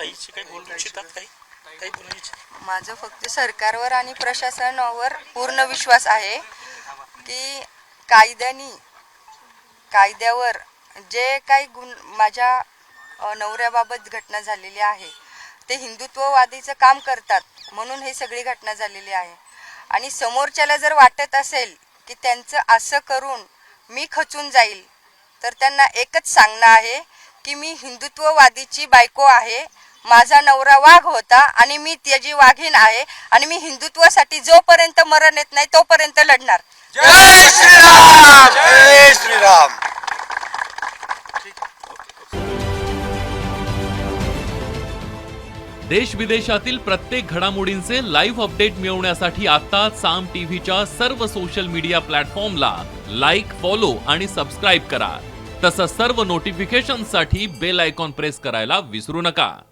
ताईची काही बोलू इच्छितात काही? काही बोलू इच्छित माझं फक्त सरकारवर आणि प्रशासनावर पूर्ण विश्वास आहे की कायद्यानी कायद्यावर जे काही गुण माझ्या नवऱ्याबाबत घटना झालेली आहे ते हिंदुत्ववादीचं काम करतात म्हणून हे सगळी घटना झालेली आहे. आणि समोरच्याला जर वाटत असेल की त्यांचं असं करून मी खचून जाईल तर त्यांना एकच सांगणं आहे की मी हिंदुत्ववादीची बायको आहे माझा नवरा वाघ होता आणि मी त्याची वाघीण आहे आणि मी हिंदुत्वासाठी जोपर्यंत मरण येत नाही तोपर्यंत लढणार. जय श्रीराम! जय श्रीराम! देश विदेशातील प्रत्येक घडामोडींचे लाईव्ह अपडेट मिळवण्यासाठी आता साम टीव्हीच्या सर्व सोशल मीडिया प्लॅटफॉर्मला लाईक फॉलो आणि सबस्क्राईब करा. तसंच सर्व नोटिफिकेशनसाठी बेल आयकॉन प्रेस करायला विसरू नका.